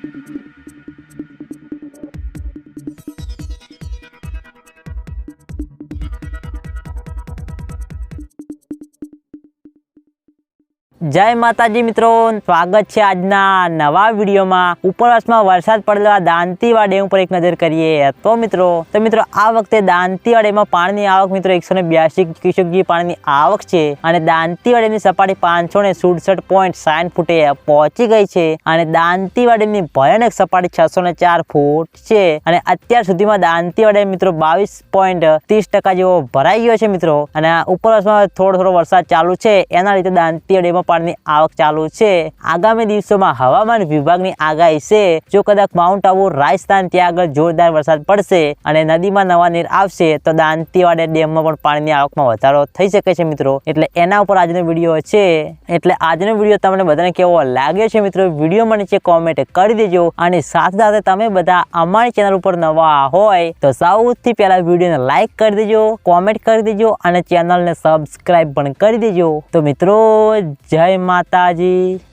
Thank you. જય માતાજી મિત્રો, સ્વાગત છે આજના નવા વિડીયોમાં. ઉપરવાસમાં વરસાદ પડેલા દાંતીવા ડેમ પર એક નજર કરીએ. તો મિત્રો તો મિત્રો, આ વખતે દાંતીવા ડેમમાં પાણીની આવક મિત્રો એકસો ને બ્યાસી ક્યુસેક પાણીની આવક છે અને દાંતીવા ડેમની સપાટી પાંચસો ને સુડસઠ પોઈન્ટ સાઠ ફૂટે પહોંચી ગઈ છે અને દાંતીવા ડેમની ભયાનક સપાટી છસો ને ચાર ફૂટ છે અને અત્યાર સુધીમાં દાંતીવા ડેમ મિત્રો બાવીસ પોઈન્ટ ત્રીસ ટકા જેવો ભરાઈ ગયો છે મિત્રો. અને ઉપરવાસમાં થોડો થોડો વરસાદ ચાલુ છે. એના લીધે દાંતીવા ડેમમાં પાણીની આવક ચાલુ છે. આગામી દિવસોમાં હવામાન વિભાગની આગાહી છે. જો કદાચ માઉન્ટ આબુ રાજસ્થાન ત્યાં આગળ જોરદાર વરસાદ પડશે અને નદીમાં નવા નીર આવશે, તો દાંતીવાડા ડેમમાં પણ પાણીની આવકમાં વધારો થઈ શકે છે મિત્રો. એટલે એના ઉપર આજનો વીડિયો છે. એટલે આજનો વીડિયો તમને બધાને કેવો લાગ્યો છે મિત્રો? વીડિયો મને નીચે કોમેન્ટ કરી દેજો અને સાથે સાથે તમે બધા અમારી ચેનલ ઉપર નવા હોય, તો સૌથી પહેલા વિડીયોને લાઈક કરી દેજો કોમેન્ટ કરી દેજો અને ચેનલને સબસ્ક્રાઈબ પણ કરી દેજો. તો મિત્રો જય માતાજી.